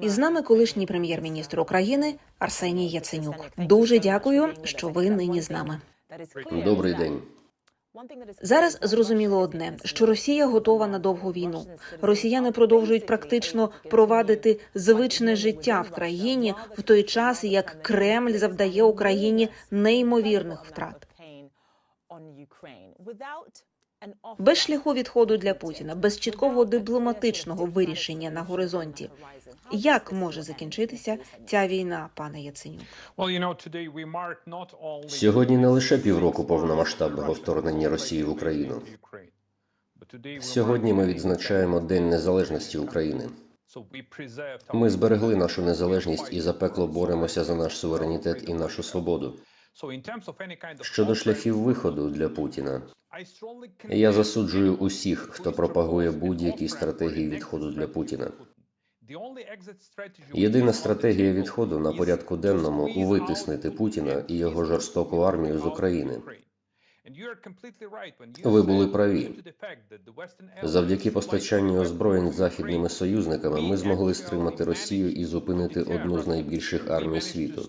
І з нами колишній прем'єр-міністр України Арсеній Яценюк. Дуже дякую, що ви нині з нами. Добрий день. Зараз зрозуміло одне, що Росія готова на довгу війну. Росіяни продовжують практично провадити звичне життя в країні в той час, як Кремль завдає Україні неймовірних втрат. Без шляху відходу для Путіна, без чіткого дипломатичного вирішення на горизонті. Як може закінчитися ця війна, пане Яценюк? Сьогодні не лише півроку повномасштабного вторгнення Росії в Україну. Сьогодні ми відзначаємо День Незалежності України. Ми зберегли нашу незалежність і запекло боремося за наш суверенітет і нашу свободу. Щодо шляхів виходу для Путіна, я засуджую усіх, хто пропагує будь-які стратегії відходу для Путіна. Єдина стратегія відходу на порядку денному витиснити Путіна і його жорстоку армію з України. Ви були праві. Завдяки постачанню озброєнь західними союзниками ми змогли стримати Росію і зупинити одну з найбільших армій світу.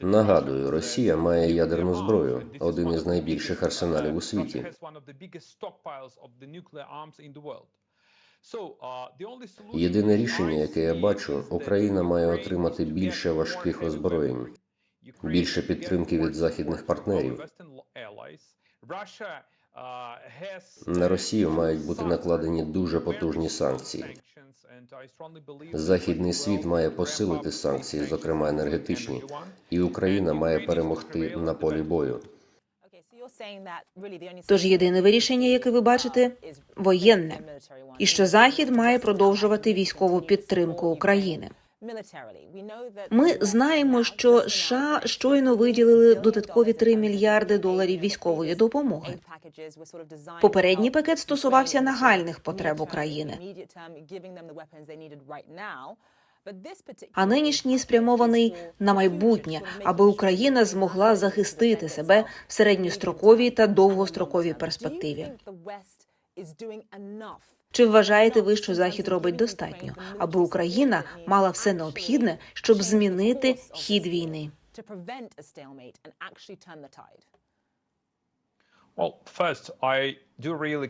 Нагадую, Росія має ядерну зброю, один із найбільших арсеналів у світі. Єдине рішення, яке я бачу, Україна має отримати більше важких озброєнь, більше підтримки від західних партнерів. На Росію мають бути накладені дуже потужні санкції. Західний світ має посилити санкції, зокрема енергетичні, і Україна має перемогти на полі бою. Тож єдине вирішення, яке ви бачите, воєнне, і що Захід має продовжувати військову підтримку України. Ми знаємо, що США щойно виділили додаткові 3 мільярди доларів військової допомоги. Попередній пакет стосувався нагальних потреб України. А нинішній спрямований на майбутнє, аби Україна змогла захистити себе в середньостроковій та довгостроковій перспективі. Чи вважаєте ви, що Захід робить достатньо, аби Україна мала все необхідне, щоб змінити хід війни?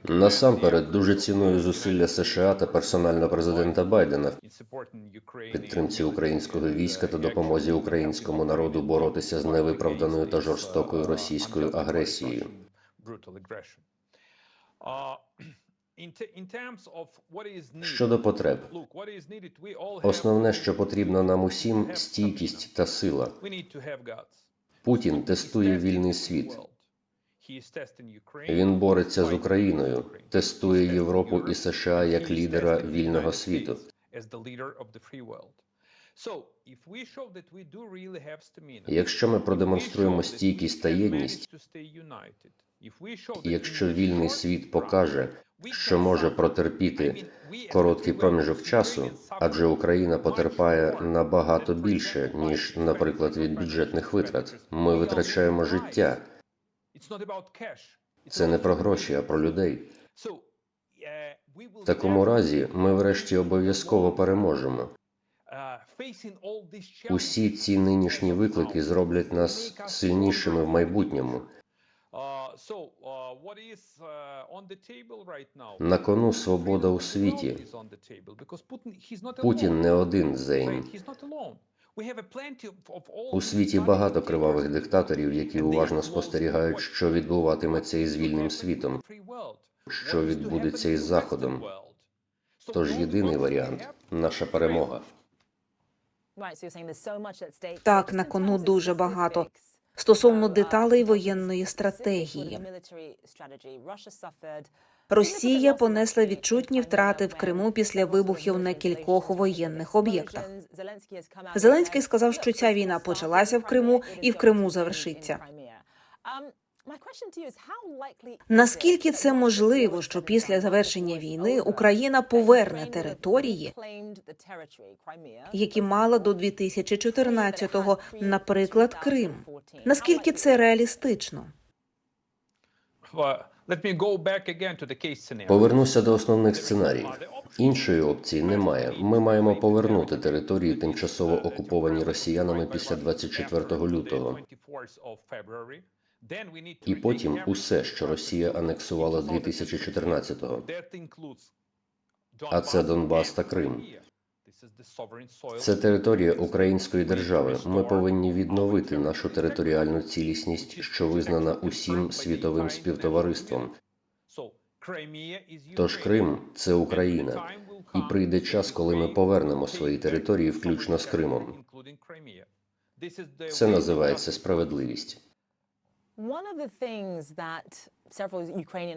Насамперед дуже ціную зусилля США та персонально президента Байдена в підтримці українського війська та допомозі українському народу боротися з невиправданою та жорстокою російською агресією. Щодо потреб, основне, що потрібно нам усім, стійкість та сила. Путін тестує вільний світ. Він бореться з Україною, тестує Європу і США як лідера вільного світу. Якщо ми продемонструємо стійкість та єдність, якщо вільний світ покаже, що може протерпіти короткий проміжок часу, адже Україна потерпає набагато більше ніж, наприклад, від бюджетних витрат. Ми витрачаємо життя. Це не про гроші, а про людей. В такому разі ми врешті обов'язково переможемо. Усі ці нинішні виклики зроблять нас сильнішими в майбутньому. На кону свобода у світі. Путін не один Зейн. У світі багато кривавих диктаторів, які уважно спостерігають, що відбуватиметься із вільним світом, що відбудеться із заходом. Тож єдиний варіант наша перемога. Так, на кону дуже багато. Стосовно деталей воєнної стратегії, Росія понесла відчутні втрати в Криму після вибухів на кількох воєнних об'єктах. Зеленський сказав, що ця війна почалася в Криму і в Криму завершиться. Наскільки це можливо, що після завершення війни Україна поверне території, які мала до 2014-го, наприклад, Крим? Наскільки це реалістично? Let me go back again to the case scenario. Повернуся до основних сценаріїв. Іншої опції немає. Ми маємо повернути території, тимчасово окуповані росіянами після 24 лютого. І потім усе, що Росія анексувала 2014-го. А це Донбас та Крим. Це територія української держави. Ми повинні відновити нашу територіальну цілісність, що визнана усім світовим співтовариством. Тож Крим це Україна. І прийде час, коли ми повернемо свої території, включно з Кримом. Це називається справедливість.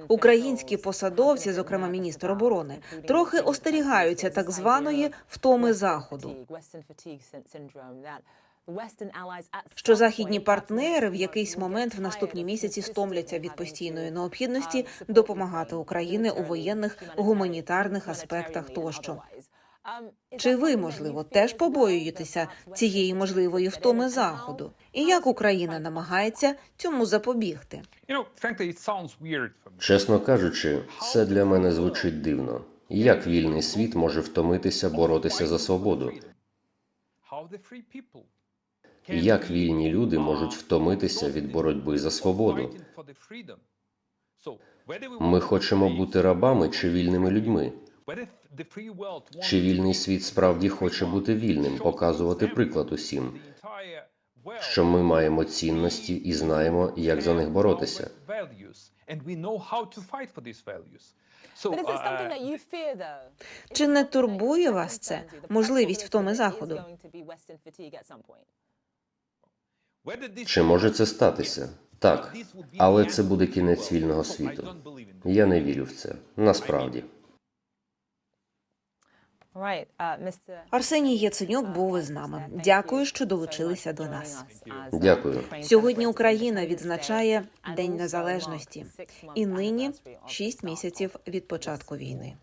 Українські посадовці, зокрема міністр оборони, трохи остерігаються так званої втоми заходу. Що західні партнери в якийсь момент в наступні місяці стомляться від постійної необхідності допомагати Україні у воєнних гуманітарних аспектах тощо. Чи ви, можливо, теж побоюєтеся цієї можливої втоми заходу? І як Україна намагається цьому запобігти? Чесно кажучи, це для мене звучить дивно. Як вільний світ може втомитися боротися за свободу? Як вільні люди можуть втомитися від боротьби за свободу? Ми хочемо бути рабами чи вільними людьми? Чи вільний світ справді хоче бути вільним, показувати приклад усім, що ми маємо цінності і знаємо, як за них боротися? Чи не турбує вас це можливість втоми заходу? Чи може це статися? Так, але це буде кінець вільного світу. Я не вірю в це. Насправді. Арсеній Яценюк був із нами. Дякую, що долучилися до нас. Дякую. Сьогодні Україна відзначає День Незалежності, і нині шість місяців від початку війни.